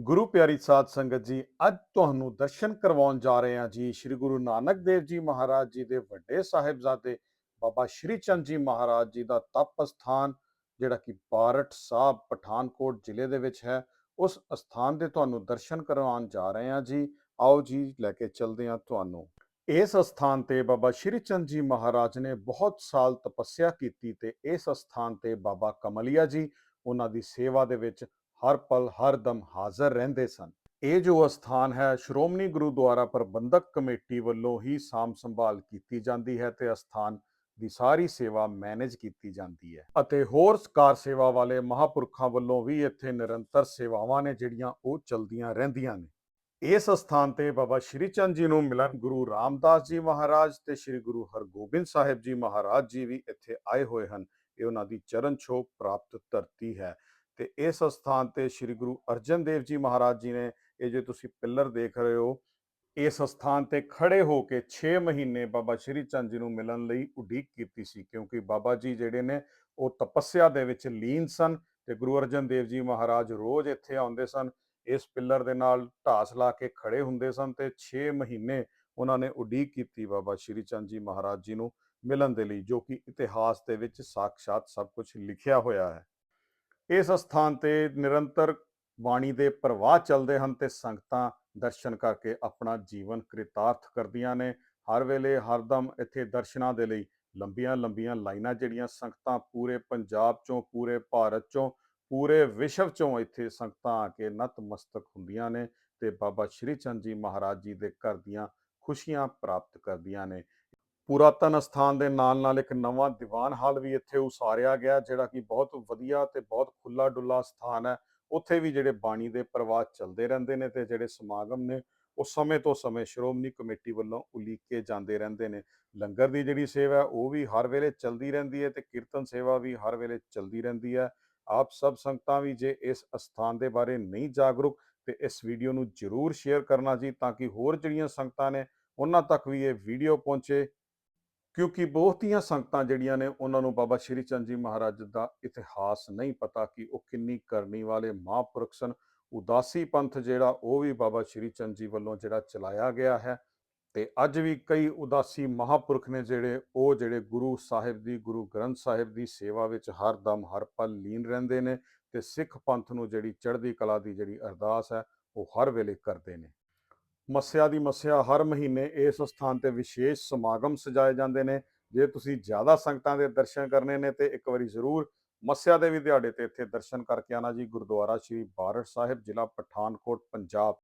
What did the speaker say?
ਗੁਰੂ ਪਿਆਰੀ ਸਾਧ ਸੰਗਤ ਜੀ, ਅੱਜ ਤੁਹਾਨੂੰ ਦਰਸ਼ਨ ਕਰਵਾਉਣ ਜਾ ਰਹੇ ਹਾਂ ਜੀ, ਸ੍ਰੀ ਗੁਰੂ ਨਾਨਕ ਦੇਵ ਜੀ ਮਹਾਰਾਜ ਜੀ ਦੇ ਵੱਡੇ ਸਾਹਿਬਜ਼ਾਦੇ ਬਾਬਾ ਸ਼੍ਰੀ ਚੰਦ ਜੀ ਮਹਾਰਾਜ ਜੀ ਦਾ ਤਪ ਸਥਾਨ ਜਿਹੜਾ ਕਿ ਬਾਰਠ ਸਾਹਿਬ ਪਠਾਨਕੋਟ ਜ਼ਿਲ੍ਹੇ ਦੇ ਵਿੱਚ ਹੈ, ਉਸ ਸਥਾਨ ਦੇ ਤੁਹਾਨੂੰ ਦਰਸ਼ਨ ਕਰਵਾਉਣ ਜਾ ਰਹੇ ਹਾਂ ਜੀ। ਆਓ ਜੀ, ਲੈ ਕੇ ਚੱਲਦੇ ਹਾਂ ਤੁਹਾਨੂੰ। ਇਸ ਸਥਾਨ ਤੇ ਬਾਬਾ ਸ਼੍ਰੀ ਚੰਦ ਜੀ ਮਹਾਰਾਜ ਨੇ ਬਹੁਤ ਸਾਲ ਤਪੱਸਿਆ ਕੀਤੀ ਤੇ ਇਸ ਸਥਾਨ ਤੇ ਬਾਬਾ ਕਮਲਿਆ ਜੀ, ਉਹਨਾਂ ਦੀ ਸੇਵਾ ਦੇ ਵਿੱਚ ਹਰ ਪਲ, ਹਰ ਦਮ ਹਾਜ਼ਰ ਰਹਿੰਦੇ ਸਨ। ਇਹ ਜੋ ਅਸਥਾਨ ਹੈ, ਸ਼੍ਰੋਮਣੀ ਗੁਰਦੁਆਰਾ ਪ੍ਰਬੰਧਕ ਕਮੇਟੀ ਵੱਲੋਂ ਹੀ ਸਾਂਭ ਸੰਭਾਲ ਕੀਤੀ ਜਾਂਦੀ ਹੈ ਤੇ ਅਸਥਾਨ ਦੀ ਸਾਰੀ ਸੇਵਾ ਮੈਨੇਜ ਕੀਤੀ ਜਾਂਦੀ ਹੈ। ਅਤੇ ਹੋਰ ਕਾਰ ਸੇਵਾ ਵਾਲੇ ਮਹਾਪੁਰਖਾਂ ਵੱਲੋਂ ਵੀ ਇੱਥੇ ਨਿਰੰਤਰ ਸੇਵਾਵਾਂ ਨੇ ਜਿਹੜੀਆਂ ਉਹ ਚਲਦੀਆਂ ਰਹਿੰਦੀਆਂ ਨੇ। ਇਸ ਸਥਾਨ ਤੇ ਬਾਬਾ ਸ਼੍ਰੀ ਚੰਦ ਜੀ ਨੂੰ ਮਿਲਣ ਗੁਰੂ ਰਾਮਦਾਸ ਜੀ ਮਹਾਰਾਜ ਤੇ ਸ੍ਰੀ ਗੁਰੂ ਹਰਗੋਬਿੰਦ ਸਾਹਿਬ ਜੀ ਮਹਾਰਾਜ ਜੀ ਵੀ ਇੱਥੇ ਆਏ ਹੋਏ ਹਨ। ਇਹ ਉਹਨਾਂ ਦੀ ਚਰਨ ਛੋਹ ਪ੍ਰਾਪਤ ਧਰਤੀ ਹੈ। ਤੇ ਇਸ ਸਥਾਨ ਤੇ ਸ੍ਰੀ ਗੁਰੂ ਅਰਜਨ ਦੇਵ ਜੀ ਮਹਾਰਾਜ ਜੀ ਨੇ ਇਹ ਜੇ ਤੁਸੀਂ ਪਿੱਲਰ ਦੇਖ ਰਹੇ ਹੋ, ਇਸ ਸਥਾਨ ਤੇ ਖੜੇ ਹੋ ਕੇ 6 ਮਹੀਨੇ ਬਾਬਾ ਸ਼੍ਰੀ ਚੰਦ ਜੀ ਨੂੰ ਮਿਲਣ ਲਈ ਉਡੀਕ ਕੀਤੀ ਸੀ, ਕਿਉਂਕਿ ਬਾਬਾ ਜੀ ਜਿਹੜੇ ਨੇ ਉਹ ਤਪੱਸਿਆ ਦੇ ਵਿੱਚ ਲੀਨ ਸਨ ਤੇ ਗੁਰੂ ਅਰਜਨ ਦੇਵ ਜੀ ਮਹਾਰਾਜ ਰੋਜ਼ ਇੱਥੇ ਆਉਂਦੇ ਸਨ, ਇਸ ਪਿੱਲਰ ਦੇ ਨਾਲ ਢਾਸ ਲਾ ਕੇ ਖੜੇ ਹੁੰਦੇ ਸਨ ਤੇ 6 ਮਹੀਨੇ ਉਹਨਾਂ ਨੇ ਉਡੀਕ ਕੀਤੀ ਬਾਬਾ ਸ਼੍ਰੀ ਚੰਦ ਜੀ ਮਹਾਰਾਜ ਜੀ ਨੂੰ ਮਿਲਣ ਦੇ ਲਈ, ਜੋ ਕਿ ਇਤਿਹਾਸ ਦੇ ਵਿੱਚ ਸਾਖਸ਼ਾਤ ਸਭ ਕੁਝ ਲਿਖਿਆ ਹੋਇਆ ਹੈ। ਇਸ ਸਥਾਨ ਤੇ ਨਿਰੰਤਰ ਬਾਣੀ ਦੇ ਪ੍ਰਵਾਹ ਚੱਲਦੇ ਹਨ ਤੇ ਸੰਗਤਾਂ ਦਰਸ਼ਨ ਕਰਕੇ ਆਪਣਾ ਜੀਵਨ ਕ੍ਰਿਤਾਰਥ ਕਰਦੀਆਂ ਨੇ। ਹਰ ਵੇਲੇ ਹਰਦਮ ਇੱਥੇ ਦਰਸ਼ਨਾਂ ਦੇ ਲਈ ਲੰਬੀਆਂ ਲੰਬੀਆਂ ਲਾਈਨਾਂ ਜਿਹੜੀਆਂ ਸੰਗਤਾਂ ਪੂਰੇ ਪੰਜਾਬ ਚੋਂ, ਪੂਰੇ ਭਾਰਤ ਚੋਂ, ਪੂਰੇ ਵਿਸ਼ਵ ਚੋਂ ਇੱਥੇ ਸੰਗਤਾਂ ਆ ਕੇ ਨਤਮਸਤਕ ਹੁੰਦੀਆਂ ਨੇ ਤੇ ਬਾਬਾ ਸ਼੍ਰੀ ਚੰਦ ਜੀ ਮਹਾਰਾਜ ਜੀ ਦੇ ਘਰ ਦੀਆਂ ਖੁਸ਼ੀਆਂ ਪ੍ਰਾਪਤ ਕਰਦੀਆਂ ਨੇ। ਪੁਰਾਤਨ ਸਥਾਨ ਦੇ ਨਾਲ ਨਾਲ ਇੱਕ ਨਵਾਂ ਦੀਵਾਨ ਹਾਲ ਵੀ ਇੱਥੇ ਉਸਾਰਿਆ ਗਿਆ, ਜਿਹੜਾ ਕਿ ਬਹੁਤ ਵਧੀਆ ਤੇ ਬਹੁਤ ਖੁੱਲਾ ਡੁੱਲਾ ਸਥਾਨ ਹੈ। ਉੱਥੇ ਵੀ ਜਿਹੜੇ ਬਾਣੀ ਦੇ ਪ੍ਰਵਾਹ ਚੱਲਦੇ ਰਹਿੰਦੇ ਨੇ ਤੇ ਜਿਹੜੇ ਸਮਾਗਮ ਨੇ, ਉਹ ਸਮੇਂ ਤੋਂ ਸਮੇਂ ਸ਼੍ਰੋਮਣੀ ਕਮੇਟੀ ਵੱਲੋਂ ਉਲੀਕੇ ਜਾਂਦੇ ਰਹਿੰਦੇ ਨੇ। ਲੰਗਰ ਦੀ ਜਿਹੜੀ ਸੇਵਾ ਉਹ ਵੀ ਹਰ ਵੇਲੇ ਚੱਲਦੀ ਰਹਿੰਦੀ ਹੈ ਤੇ ਕੀਰਤਨ ਸੇਵਾ ਵੀ ਹਰ ਵੇਲੇ ਚੱਲਦੀ ਰਹਿੰਦੀ ਹੈ। ਆਪ ਸਭ ਸੰਗਤਾਂ ਵੀ ਜੇ ਇਸ ਅਸਥਾਨ ਦੇ ਬਾਰੇ ਨਹੀਂ ਜਾਗਰੂਕ ਤੇ ਇਸ ਵੀਡੀਓ ਨੂੰ ਜਰੂਰ ਸ਼ੇਅਰ ਕਰਨਾ ਜੀ, ਤਾਂ ਕਿ ਹੋਰ ਜਿਹੜੀਆਂ ਸੰਗਤਾਂ ਨੇ, ਉਹਨਾਂ ਤੱਕ ਵੀ ਇਹ ਵੀਡੀਓ ਪਹੁੰਚੇ। ਕਿਉਂਕਿ ਬਹੁਤੀਆਂ ਸੰਗਤਾਂ ਜਿਹੜੀਆਂ ਨੇ, ਉਹਨਾਂ ਨੂੰ ਬਾਬਾ ਸ਼੍ਰੀ ਚੰਦ ਜੀ ਮਹਾਰਾਜ ਦਾ ਇਤਿਹਾਸ ਨਹੀਂ ਪਤਾ ਕਿ ਉਹ ਕਿੰਨੀ ਕਰਨੀ ਵਾਲੇ ਮਹਾਂਪੁਰਖ ਸਨ। ਉਦਾਸੀ ਪੰਥ ਜਿਹੜਾ, ਉਹ ਵੀ ਬਾਬਾ ਸ਼੍ਰੀ ਚੰਦ ਜੀ ਵੱਲੋਂ ਜਿਹੜਾ ਚਲਾਇਆ ਗਿਆ ਹੈ ਤੇ ਅੱਜ ਵੀ ਕਈ ਉਦਾਸੀ ਮਹਾਂਪੁਰਖ ਨੇ ਜਿਹੜੇ, ਉਹ ਜਿਹੜੇ ਗੁਰੂ ਸਾਹਿਬ ਦੀ, ਗੁਰੂ ਗ੍ਰੰਥ ਸਾਹਿਬ ਦੀ ਸੇਵਾ ਵਿੱਚ ਹਰ ਦਮ, ਹਰ ਪਲ ਲੀਨ ਰਹਿੰਦੇ ਨੇ ਤੇ ਸਿੱਖ ਪੰਥ ਨੂੰ ਜਿਹੜੀ ਚੜ੍ਹਦੀ ਕਲਾ ਦੀ ਜਿਹੜੀ ਅਰਦਾਸ ਹੈ, ਉਹ ਹਰ ਵੇਲੇ ਕਰਦੇ ਨੇ। ਮੱਸਿਆ ਦੀ ਮੱਸਿਆ ਹਰ ਮਹੀਨੇ ਇਸ ਸਥਾਨ ਤੇ ਵਿਸ਼ੇਸ਼ ਸਮਾਗਮ ਸਜਾਏ ਜਾਂਦੇ ਨੇ। ਜੇ ਤੁਸੀਂ ਜ਼ਿਆਦਾ ਸੰਗਤਾਂ ਦੇ ਦਰਸ਼ਨ ਕਰਨੇ ਨੇ ਤੇ ਇੱਕ ਵਾਰੀ ਜ਼ਰੂਰ ਮੱਸਿਆ ਦੇ ਵੀ ਦਿਹਾੜੇ ਤੇ ਇੱਥੇ ਦਰਸ਼ਨ ਕਰਕੇ ਆਣਾ ਜੀ। ਗੁਰਦੁਆਰਾ ਸ਼੍ਰੀ ਬਾਰਠ ਸਾਹਿਬ, ਜ਼ਿਲ੍ਹਾ ਪਠਾਨਕੋਟ, ਪੰਜਾਬ।